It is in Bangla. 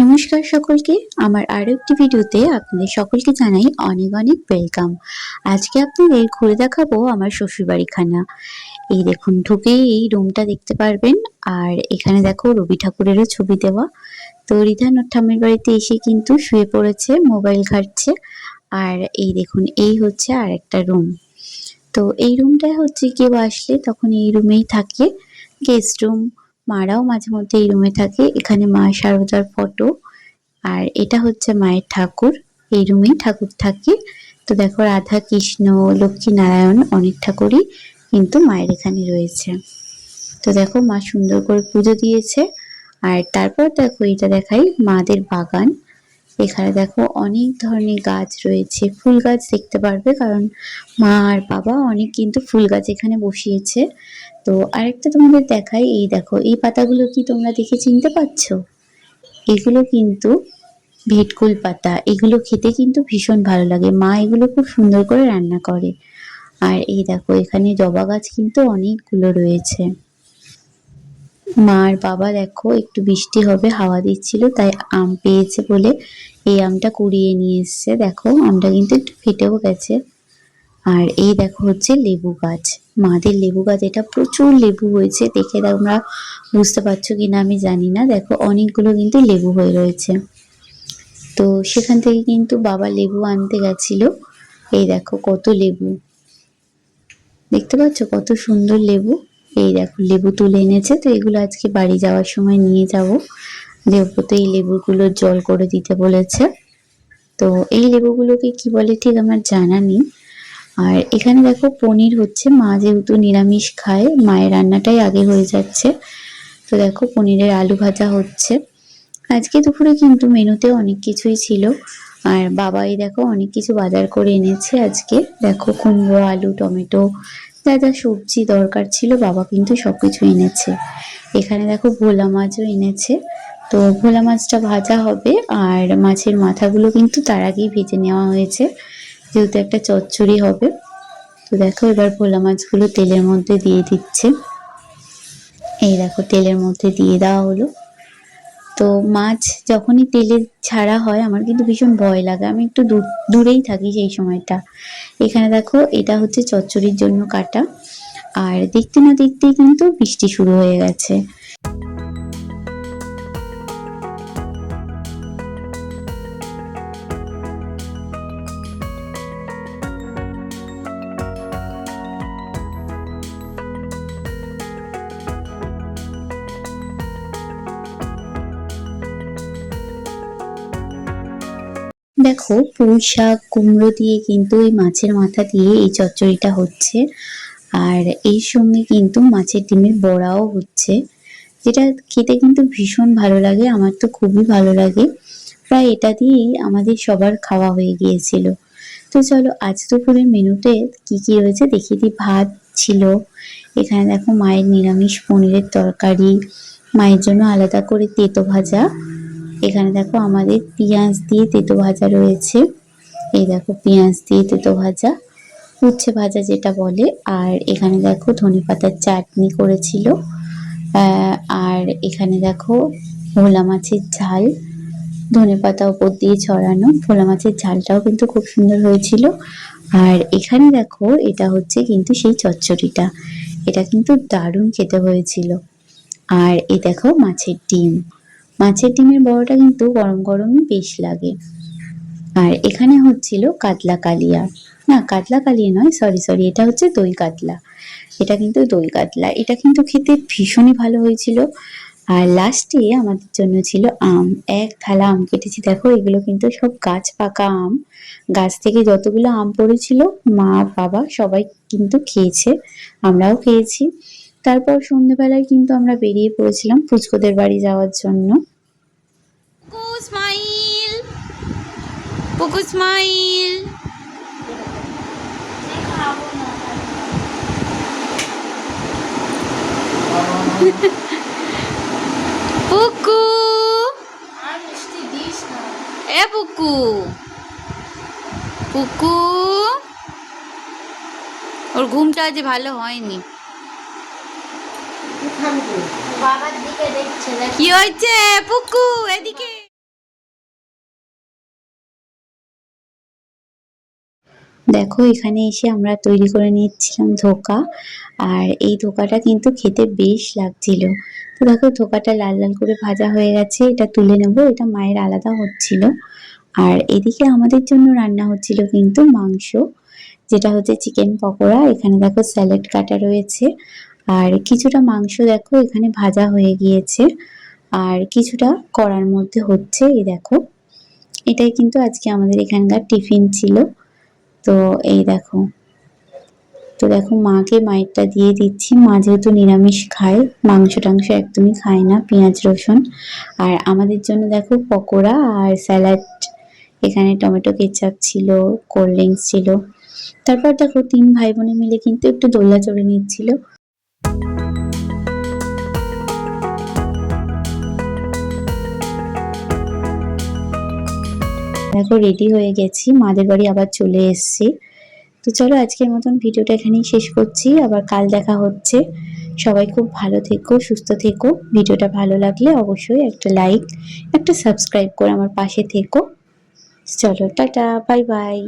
নমস্কার সকলকে। আমার আরও একটি ভিডিওতে আপনাদের সকলকে জানাই অনেক অনেক ওয়েলকাম। আজকে আপনাদের ঘুরে দেখাবো আমার শ্বশুরবাড়ি খানা এই দেখুন, ঢুকেই এই রুমটা দেখতে পারবেন। আর এখানে দেখো রবি ঠাকুরেরও ছবি দেওয়া। তো রিধান ওর ঠাম্মির বাড়িতে এসে কিন্তু শুয়ে পড়েছে, মোবাইল ঘাটছে। আর এই দেখুন, এই হচ্ছে আর একটা রুম তো এই রুমটায় হচ্ছে কেউ আসলে তখন এই রুমেই থাকে। গেস্ট রুম মারাও মাঝে মধ্যে এই রুমে থাকে। এখানে মা শারদার ফটো আর এটা হচ্ছে মায়ের ঠাকুর। এই রুমেই ঠাকুর থাকে। তো দেখো রাধা, কৃষ্ণ, লক্ষ্মী নারায়ণ অনেক ঠাকুরই কিন্তু মায়ের এখানে রয়েছে। তো দেখো মা সুন্দর করে পুজো দিয়েছে। আর তারপর দেখো এটা দেখাই মাদের বাগান। এখানে দেখো অনেক ধরনের গাছ রয়েছে। ফুল গাছ দেখতে পারবে কারণ মা আর বাবা অনেক কিন্তু ফুল গাছ এখানে বসিয়েছে। তো আরেকটা তোমাদের দেখাই, এই দেখো, এই পাতাগুলো কি তোমরা দেখে চিনতে পারছ? এগুলো কিন্তু ভেটকুল পাতা। এগুলো খেতে কিন্তু ভীষণ ভালো লাগে। মা এগুলো খুব সুন্দর করে রান্না করে। আর এই দেখো, এখানে জবা গাছ কিন্তু অনেকগুলো রয়েছে। মা আর বাবা দেখো, একটু বৃষ্টি হবে, হাওয়া দিচ্ছিল, তাই আম পেয়েছে বলে এই আমটা কুড়িয়ে নিয়ে এসছে। দেখো, আমটা কিন্তু একটু ফেটেও গেছে। আর এই দেখো হচ্ছে লেবু গাছ। মাদের লেবু গাছ, এটা প্রচুর লেবু হয়েছে, দেখে তোমরা বুঝতে পারছ কিনা আমি জানি না। দেখো, অনেকগুলো কিন্তু লেবু হয়ে রয়েছে। তো সেখান থেকে কিন্তু বাবা লেবু আনতে গেছিল। এই দেখো, কত লেবু। দেখতে পাচ্ছ কত সুন্দর লেবু। এই দেখো, লেবু তুলে এনেছে, তো এগুলো আজকে বাড়ি যাওয়ার সময় নিয়ে যাব। তো এই লেবুগুলোর জল করে দিতে বলেছে। তো এই লেবুগুলোকে কি বলে ঠিক আমার জানা নেই। আর এখানে দেখো, পনির হচ্ছে, মা যেহেতু নিরামিষ খায়, মায়ের রান্নাটাই আগে হয়ে যাচ্ছে। তো দেখো, পনিরের আলু ভাজা হচ্ছে। আজকে দুপুরে কিন্তু মেনুতে অনেক কিছুই ছিল। আর বাবাই দেখো, অনেক কিছু বাজার করে এনেছে আজকে। দেখো, কুমড়ো, আলু, টমেটো যা যা সবজি দরকার ছিল বাবা কিন্তু সবকিছু এনেছে। এখানে দেখো ভোলা মাছও এনেছে। তো ভোলা মাছটা ভাজা হবে আর মাছের মাথাগুলো কিন্তু তার আগেই ভেজে নেওয়া হয়েছে। যেহেতু একটা চচ্চড়ি হবে। তো দেখো এবার ভোলা মাছগুলো তেলের মধ্যে দিয়ে দিচ্ছে। এই দেখো তেলের মধ্যে দিয়ে দেওয়া হলো। তো মাছ যখনই তেলে ছাড়া হয়, আমার কিন্তু ভীষণ ভয় লাগে। আমি একটু দূর, দূরেই থাকি সেই সময়টা। এখানে দেখো, এটা হচ্ছে চচ্চড়ির জন্য কাটা। আর দেখতে না দেখতেই কিন্তু বৃষ্টি শুরু হয়ে গেছে। দেখো পুঁই শাক, কুমড়ো দিয়ে কিন্তু এই মাছের মাথা দিয়ে এই চচ্চড়িটা হচ্ছে। আর এই সঙ্গে কিন্তু মাছের ডিমের বড়াও হচ্ছে। যেটা খেতে কিন্তু ভীষণ ভালো লাগে, আমার তো খুবই ভালো লাগে। প্রায় এটা দিয়েই আমাদের সবার খাওয়া হয়ে গিয়েছিল। তো চলো আজ দুপুরের মেনুতে কি কি রয়েছে দেখিয়ে দিই। ভাত ছিল, এখানে দেখো মায়ের নিরামিষ পনিরের তরকারি, মায়ের জন্য আলাদা করে তেতো ভাজা এখানে দেখো আমাদের পেঁয়াজ দিয়ে তেতো ভাজা রয়েছে। এই দেখো পেঁয়াজ দিয়ে তেতো ভাজা, উচ্ছে ভাজা যেটা বলে। আর এখানে দেখো ধনে পাতার চাটনি করেছিল। আর এখানে দেখো ভোলা মাছের ঝাল, ধনে পাতা উপর দিয়ে ছড়ানো। ভোলা মাছের ঝালটাও কিন্তু খুব সুন্দর হয়েছিল। আর এখানে দেখো এটা হচ্ছে কিন্তু সেই চচ্চড়িটা। এটা কিন্তু দারুণ খেতে হয়েছিল। আর এই দেখো মাছের ডিম। মাছের ডিমের বড়টা কিন্তু গরম গরমই বেশ লাগে। আর এখানে হচ্ছিল কাতলা কালিয়া। না, কাতলা কালিয়া নয় সরি সরি এটা হচ্ছে দই কাতলা। এটা কিন্তু দই কাতলা। এটা কিন্তু খেতে ভীষণই ভালো হয়েছিল। আর লাস্টে আমাদের জন্য ছিল আম। এক থালা আম কেটেছি। দেখো, এগুলো কিন্তু সব গাছ পাকা আম। গাছ থেকে যতগুলো আম পড়েছিল, মা, বাবা সবাই কিন্তু খেয়েছে। আমরাও খেয়েছি। তারপর সন্ধেবেলায় কিন্তু আমরা বেরিয়ে পড়েছিলাম ফুচকোদের বাড়ি যাওয়ার জন্য। এ ওর ঘুমটা আজ ভালো হয়নি। বাবার দিকে দেখছে কি হয়েছে? পুকু এদিকে। দেখো এখানে এসে আমরা তৈরি করে নিচ্ছিলাম ধোকা আর এই ধোকাটা কিন্তু খেতে বেশ লাগছিল। তো দেখো ধোকাটা লাল লাল করে ভাজা হয়ে গেছে এটা তুলে নেব এটা মায়ের আলাদা হচ্ছিল। আর এদিকে আমাদের জন্য রান্না হচ্ছিল কিন্তু মাংস যেটা হচ্ছে চিকেন পকোড়া। এখানে দেখো স্যালাড কাটা রয়েছে আর কিছুটা মাংস দেখো, এখানে ভাজা হয়ে গিয়েছে। আর কিছুটা কড়ার মধ্যে হচ্ছে, এই দেখো। এটাই কিন্তু আজকে আমাদের এখানকার টিফিন ছিল। তো এই দেখো। তো দেখো, মাকে মায়েরটা দিয়ে দিচ্ছি। মা যেহেতু নিরামিষ খায়, মাংস টাংস একদমই খায় না, পেঁয়াজ, রসুন। আর আমাদের জন্য দেখো পকোড়া আর স্যালাড। এখানে টমেটো কেচাপ ছিল, কোল্ড ড্রিঙ্কস ছিল। তারপর দেখো তিন ভাই বোনে মিলে কিন্তু একটু দোল্লা চড়ে নিচ্ছিল। দেখো রেডি হয়ে গেছি। মাদের বাড়ি আবার চলে এসছি। তো চলো আজকের মতন ভিডিওটা এখানেই শেষ করছি। আবার কাল দেখা হচ্ছে। সবাই খুব ভালো থেকো, সুস্থ থেকো। ভিডিওটা ভালো লাগলে অবশ্যই একটা লাইক একটা সাবস্ক্রাইব করে আমার পাশে থেকো। চলো, টাটা বাই বাই